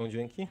Są dźwięki?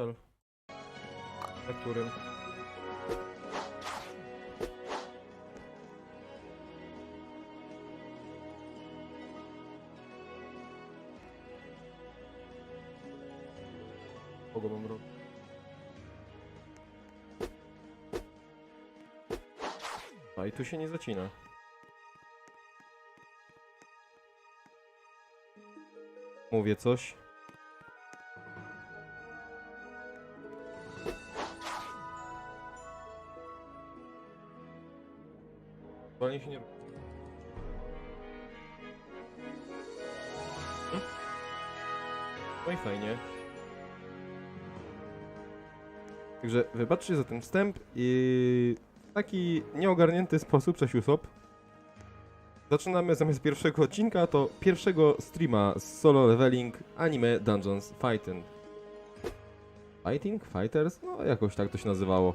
Cel. Na którym? Kogo mam robić? A i tu się nie zacina. Mówię coś. Się nie... Hmm? No i fajnie. Także wybaczcie za ten wstęp i w taki nieogarnięty sposób, cześć Usop. Zaczynamy zamiast pierwszego odcinka, to pierwszego streama z solo leveling anime Dungeons Fighting. Fighting? Fighters? No jakoś tak to się nazywało.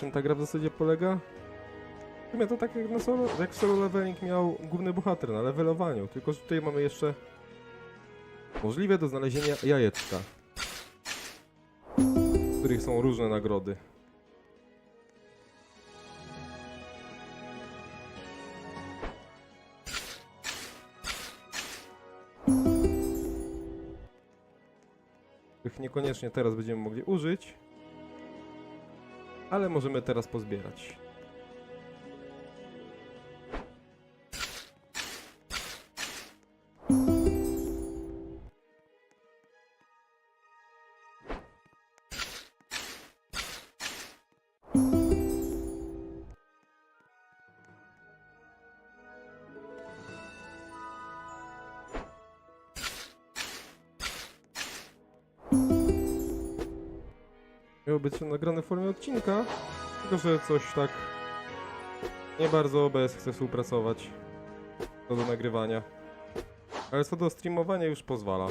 Czym ta gra w zasadzie polega? W to tak jak, na solo, jak solo leveling miał główny bohater na levelowaniu, tylko że tutaj mamy jeszcze możliwe do znalezienia jajeczka, w których są różne nagrody. Których niekoniecznie teraz będziemy mogli użyć, ale możemy teraz pozbierać. Miało być nagrane w formie odcinka, tylko że coś tak nie bardzo OBS chce współpracować co do nagrywania. Ale co do streamowania już pozwala.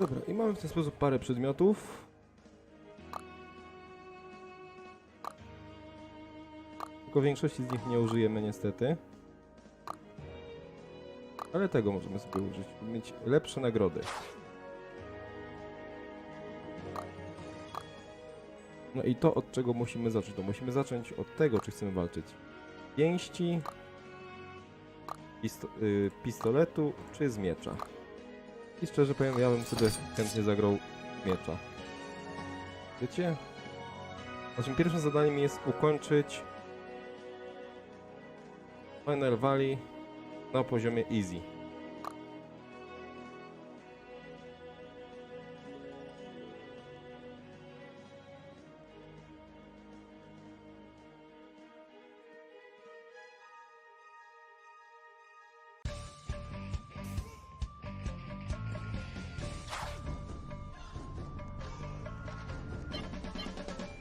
Dobra, i mamy w ten sposób parę przedmiotów. Tylko większości z nich nie użyjemy niestety. Ale tego możemy sobie użyć, by mieć lepsze nagrody. No i to od czego musimy zacząć? To musimy zacząć od tego, czy chcemy walczyć. Pięści, pisto y, pistoletu, czy z miecza. I szczerze powiem, ja bym sobie chętnie zagrał miecza. Wiecie? Naszym pierwszym zadaniem jest ukończyć Final Valley na poziomie Easy.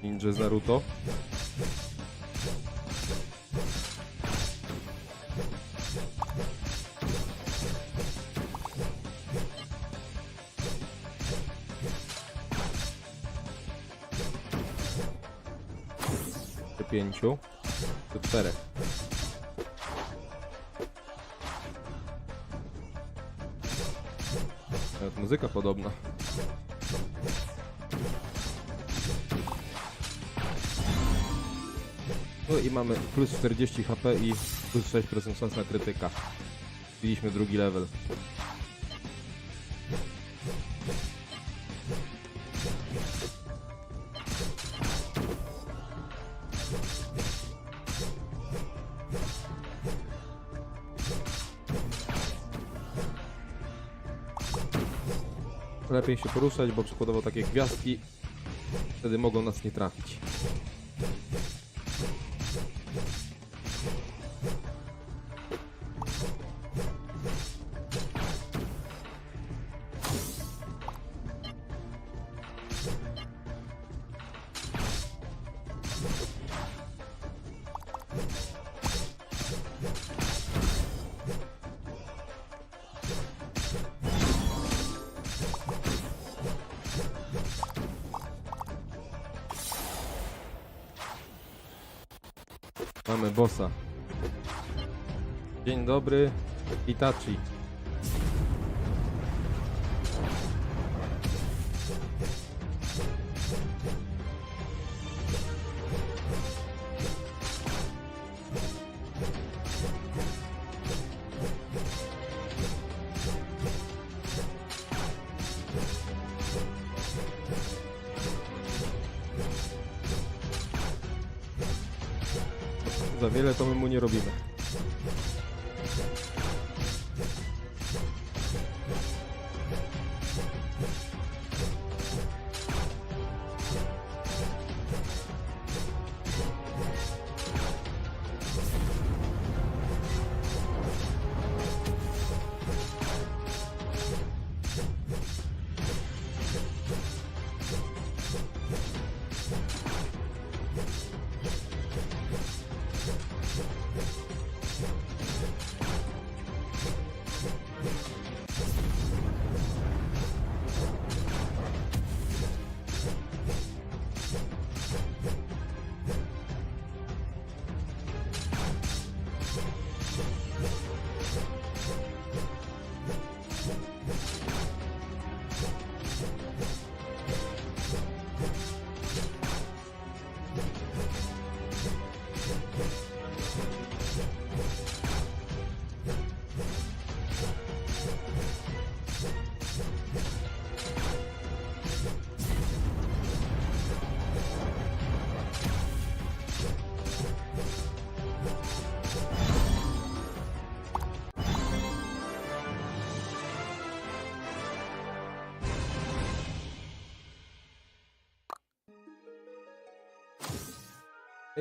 Ninja z Naruto. Do pięciu. Do czterech. Nawet muzyka podobna. I mamy plus 40 HP i plus 6% szans na krytyka. Wbiliśmy drugi level. Lepiej się poruszać, bo przykładowo takie gwiazdki wtedy mogą nas nie trafić. Dobry, Itachi.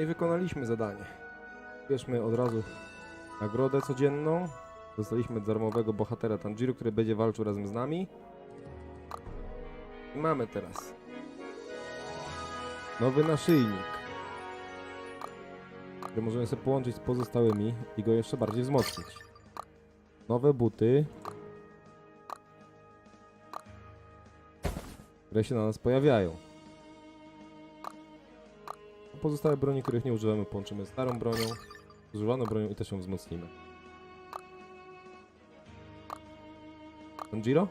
I wykonaliśmy zadanie. Bierzmy od razu nagrodę codzienną. Dostaliśmy darmowego bohatera Tanjiro, który będzie walczył razem z nami. I mamy teraz nowy naszyjnik, który możemy sobie połączyć z pozostałymi i go jeszcze bardziej wzmocnić. Nowe buty, które się na nas pojawiają. Pozostałe broni, których nie używamy, połączymy starą bronią, używaną bronią i też ją wzmocnimy. Tanjiro?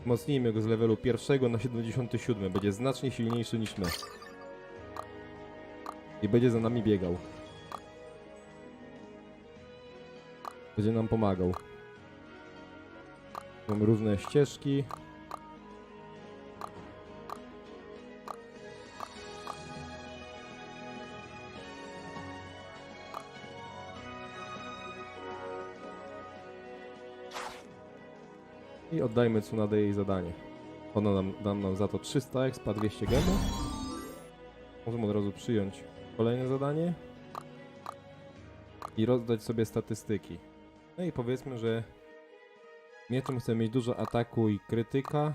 Wzmocnijmy go z levelu pierwszego na 77. Będzie znacznie silniejszy niż my. I będzie za nami biegał. Będzie nam pomagał. Mamy różne ścieżki. I oddajmy Tsunade jej zadanie. Ona nam, da nam za to 300 expa, 200 gemu. Możemy od razu przyjąć kolejne zadanie. I rozdać sobie statystyki. No i powiedzmy, że mieczem chcemy mieć dużo ataku i krytyka,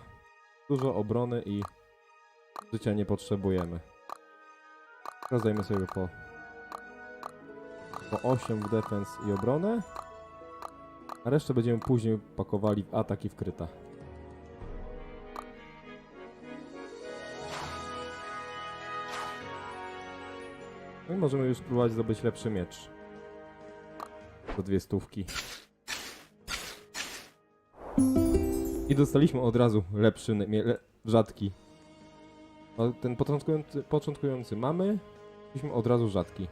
dużo obrony i życia nie potrzebujemy. Rozdajmy sobie po, po 8 w defense i obronę. A resztę będziemy później pakowali w atak i w kryta. No i możemy już spróbować zdobyć lepszy miecz. Do dwie stówki. I dostaliśmy od razu lepszy, le, rzadki. No, ten początkujący, początkujący mamy, mieliśmy od razu rzadki.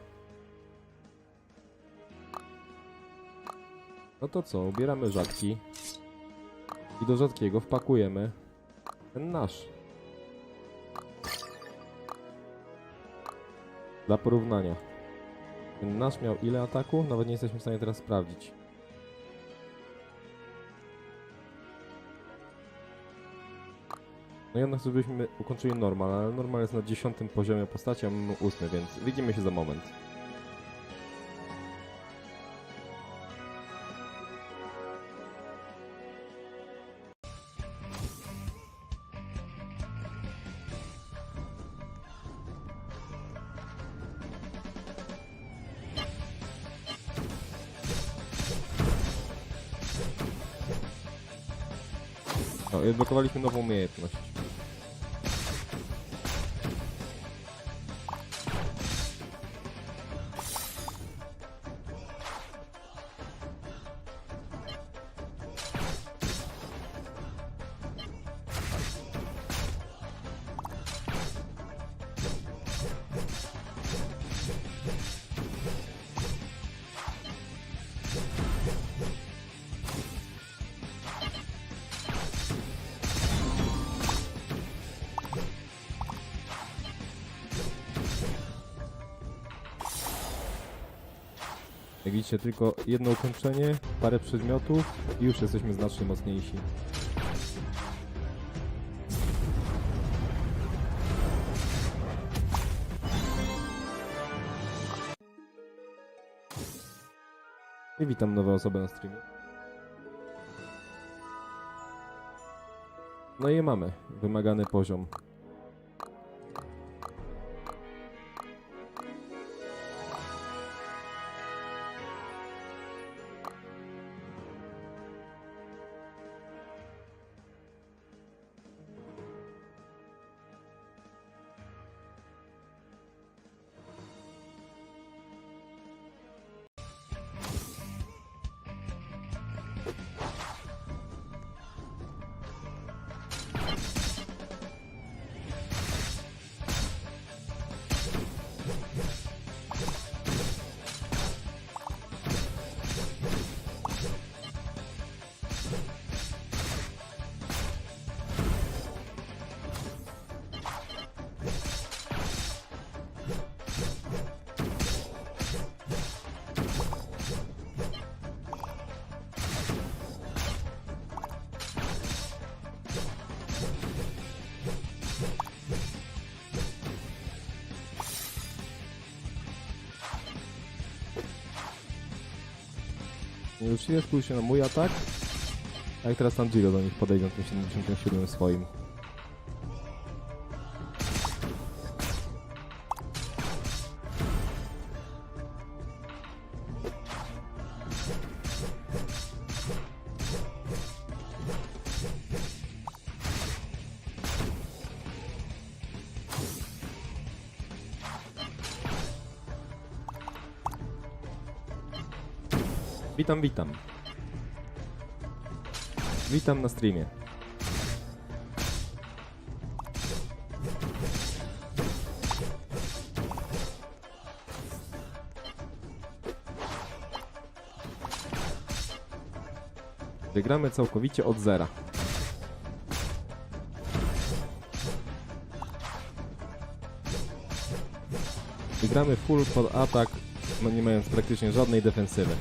No to co, ubieramy rzadki. I do rzadkiego wpakujemy ten nasz. Dla porównania. Ten nasz miał ile ataku? Nawet nie jesteśmy w stanie teraz sprawdzić. No i jednak żebyśmy ukończyli normal, ale normal jest na 10 poziomie postaci, a mamy 8, więc widzimy się za moment. O, i odblokowaliśmy nową umiejętność. Jak widzicie, tylko jedno ukończenie, parę przedmiotów i już jesteśmy znacznie mocniejsi. I witam nowe osoby na streamie. No i mamy wymagany poziom. Już jest, spójrz się na mój atak. A jak teraz Tanjiro do nich podejdzie na tym 77 swoim. Witam, witam. Witam na streamie. Wygramy całkowicie od zera. Wygramy full pod atak, no nie mając praktycznie żadnej defensywy.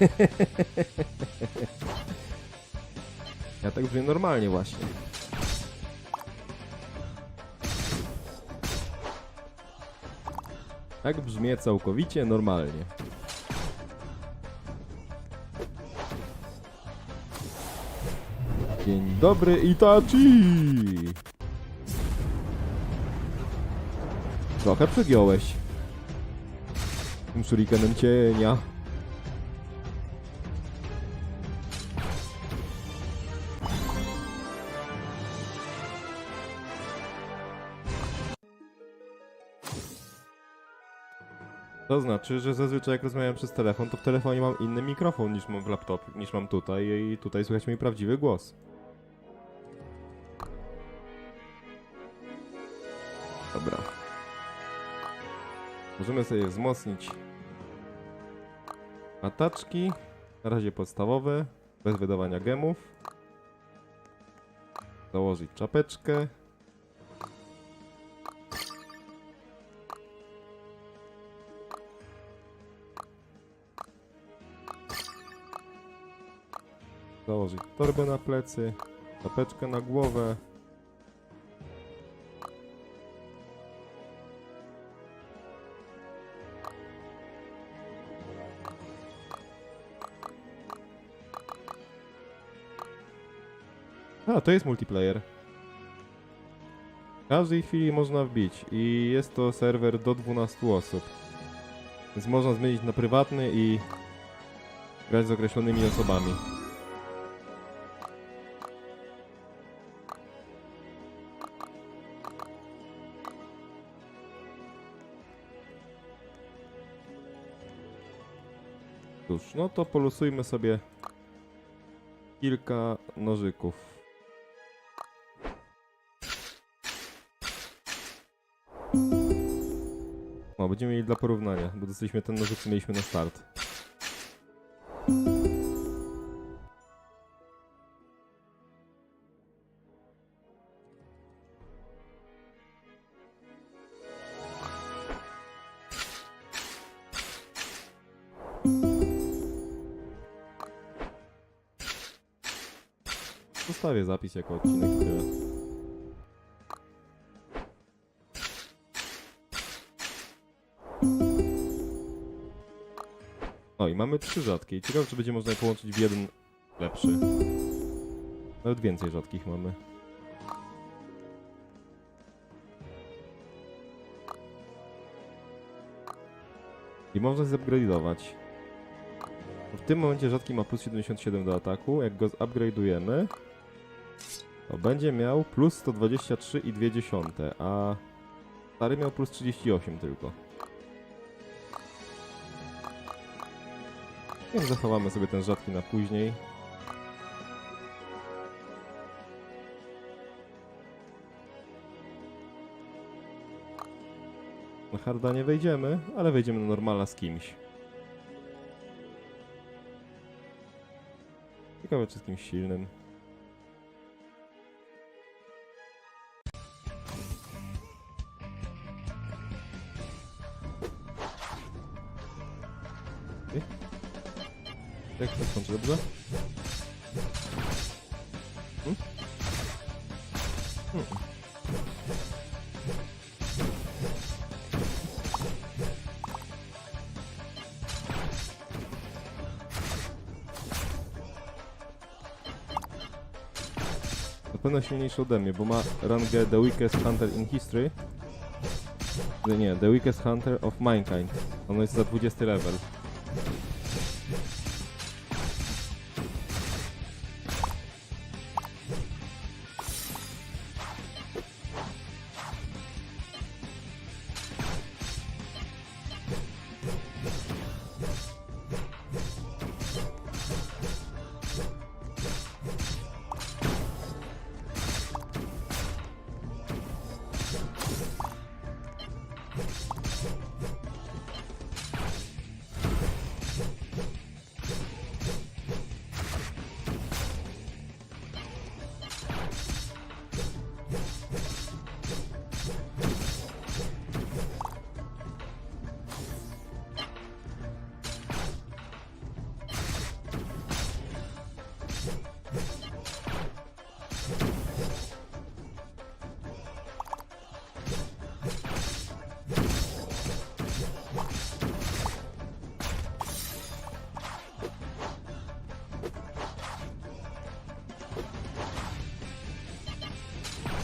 Ja tak brzmię normalnie właśnie. Tak brzmię całkowicie normalnie. Dzień dobry Itachi! Trochę przegiąłeś. Tym shurikenem cienia. To znaczy, że zazwyczaj jak rozmawiam przez telefon, to w telefonie mam inny mikrofon niż mam w laptopie, niż mam tutaj i tutaj słychać mój prawdziwy głos. Dobra. Możemy sobie wzmocnić ataczki. Na razie podstawowe, bez wydawania gemów. Założyć czapeczkę. Założyć torbę na plecy, czapeczkę na głowę. A, to jest multiplayer. W każdej chwili można wbić i jest to serwer do 12 osób. Więc można zmienić na prywatny i grać z określonymi osobami. Cóż, no to polosujmy sobie kilka nożyków. O, będziemy mieli dla porównania, bo dostaliśmy ten nożyk, co mieliśmy na start. Zapis jako odcinek i tyle. O i mamy trzy rzadkie. Ciekawe, czy będzie można je połączyć w jeden lepszy. Nawet więcej rzadkich mamy. I można zupgrade'ować. W tym momencie rzadki ma plus 77 do ataku. Jak go zupgrade'ujemy, to będzie miał plus 123 i 2 dziesiąte, a stary miał plus 38 tylko. Więc zachowamy sobie ten rzadki na później. Na harda nie wejdziemy, ale wejdziemy na normala z kimś. Ciekawe czy z kimś silnym. Jak skończy, dobrze? Hmm? Hmm. Na pewno silniejszy ode mnie, bo ma rangę The Weakest Hunter in History. Nie, The Weakest Hunter of Mankind. Ono jest za 20 level.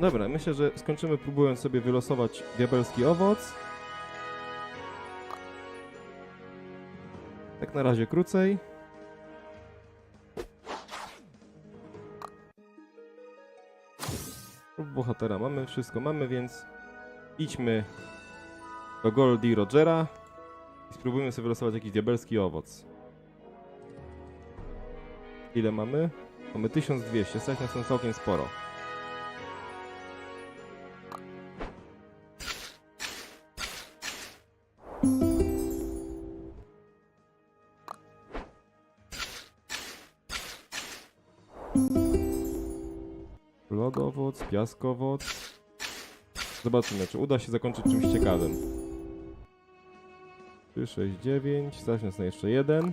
Dobra, myślę, że skończymy próbując sobie wylosować diabelski owoc. Tak na razie krócej. Bohatera mamy, wszystko mamy, więc idźmy do Goldie Rogera i spróbujmy sobie wylosować jakiś diabelski owoc. Ile mamy? Mamy 1200, stać nas na całkiem sporo. Piaskowoc. Zobaczymy, czy uda się zakończyć czymś ciekawym. 3, 6, 9. Stać nas na jeszcze jeden.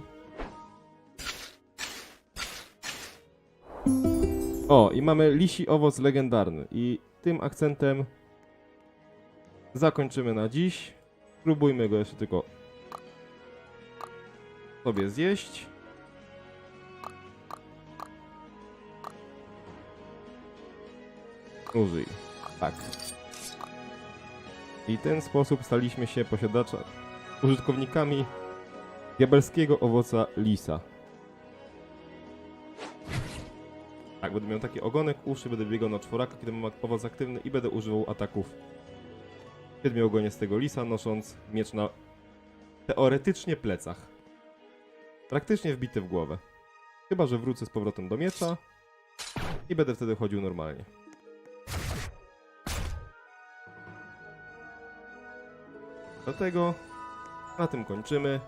O, i mamy lisi owoc legendarny. I tym akcentem zakończymy na dziś. Spróbujmy go jeszcze tylko sobie zjeść. Użyj. Tak. I w ten sposób staliśmy się posiadacza, użytkownikami diabelskiego owoca lisa. Tak, będę miał taki ogonek uszy, będę biegał na czworaka, kiedy mam owoc aktywny i będę używał ataków w ogonie z tego lisa, nosząc miecz na teoretycznie plecach. Praktycznie wbity w głowę. Chyba, że wrócę z powrotem do miecza i będę wtedy chodził normalnie. Dlatego na tym kończymy.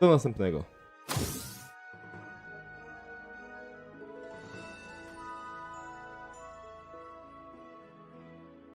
Do następnego.